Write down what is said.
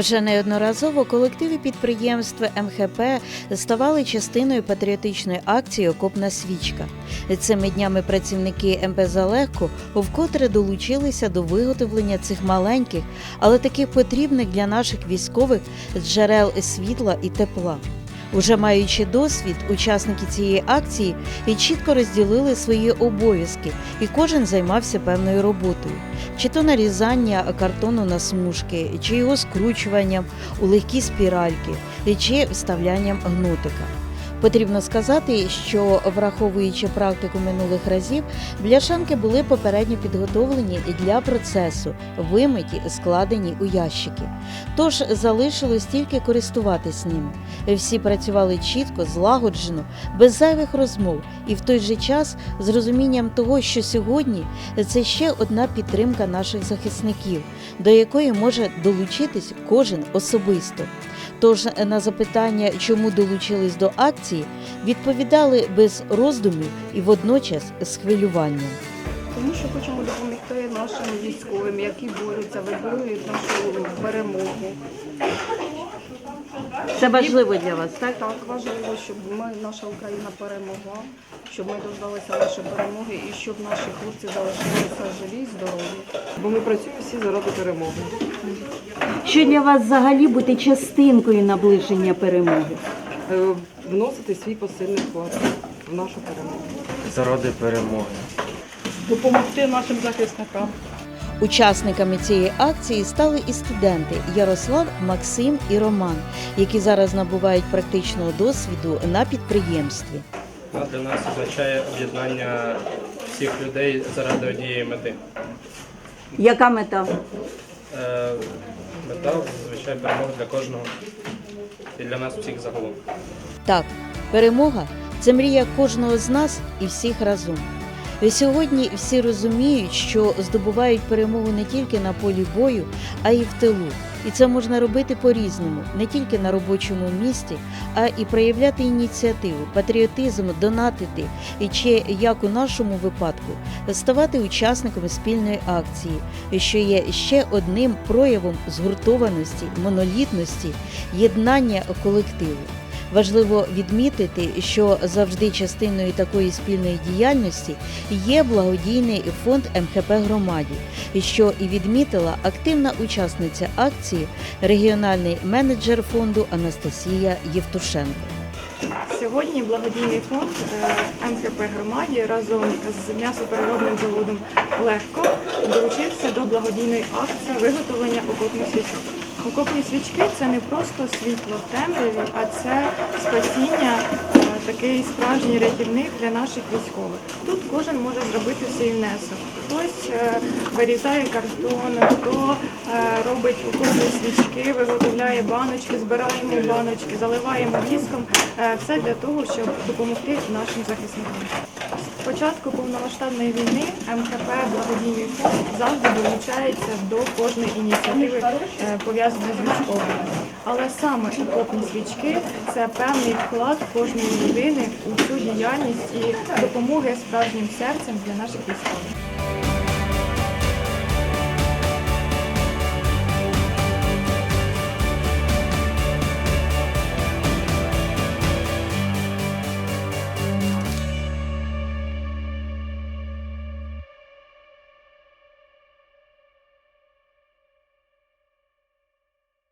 Вже неодноразово колективи підприємств МХП ставали частиною патріотичної акції Окопна свічка. Цими днями працівники МП «Легко» вкотре долучилися до виготовлення цих маленьких, але таких потрібних для наших військових джерел світла і тепла. Уже маючи досвід, учасники цієї акції і чітко розділили свої обов'язки, і кожен займався певною роботою чи то нарізання картону на смужки, чи його скручуванням у легкі спіральки, чи вставлянням гнотика. Потрібно сказати, що враховуючи практику минулих разів, бляшанки були попередньо підготовлені для процесу, вимиті, складені у ящики. Тож залишилось тільки користуватись ними. Всі працювали чітко, злагоджено, без зайвих розмов, і в той же час з розумінням того, що сьогодні це ще одна підтримка наших захисників, до якої може долучитись кожен особисто. Тож на запитання, чому долучились до акції, відповідали без роздумів і водночас з хвилюванням. Тому що хочемо допомогти нашим військовим, які борються, виборюють нашу перемогу. Це важливо для вас, так? Так важливо, щоб ми, наша Україна перемогла, щоб ми дождалися нашої перемоги і щоб наші хлопці залишилися живі, і здорові. Бо ми працюємо всі заради перемоги. Що для вас взагалі бути частинкою наближення перемоги? Е, Вносити свій посильний вклад в нашу перемогу. заради перемоги. Допомогти нашим захисникам. Учасниками цієї акції стали і студенти Ярослав, Максим і Роман, які зараз набувають практичного досвіду на підприємстві. Для нас означає об'єднання всіх людей заради однієї мети. Яка мета? Е, Мета, звичайно, перемога для кожного і для нас всіх загалом. Так, перемога це мрія кожного з нас і всіх разом. Сьогодні всі розуміють, що здобувають перемогу не тільки на полі бою, а й в тилу. І це можна робити по-різному, не тільки на робочому місці, а і проявляти ініціативу, патріотизм, донатити, і чи як у нашому випадку ставати учасниками спільної акції, що є ще одним проявом згуртованості, монолітності, єднання колективу. Важливо відмітити, що завжди частиною такої спільної діяльності є благодійний фонд МХП громаді, що і відмітила активна учасниця акції, регіональний менеджер фонду Анастасія Євтушенко. Сьогодні благодійний фонд е, МКП громаді разом з м'ясопереробним заводом Легко долучився до благодійної акції виготовлення окопних свічок. Окопні свічки це не просто світло в темряві, а це спасіння, е, такий справжній рятівник для наших військових. Тут кожен може зробити свій внесок. Хтось е, вирізає картон, хто е, робить окопні свічки, виготовляє баночки, збираємо баночки, заливаємо віском. Е, Все для того, щоб допомогти нашим захисникам. Початку повномасштабної війни МКП благодійний фонд завжди долучається до кожної ініціативи е, пов'язаної з військовими. Але саме окопні свічки це певний вклад кожної людини у цю діяльність і допомоги справжнім серцем для наших військових.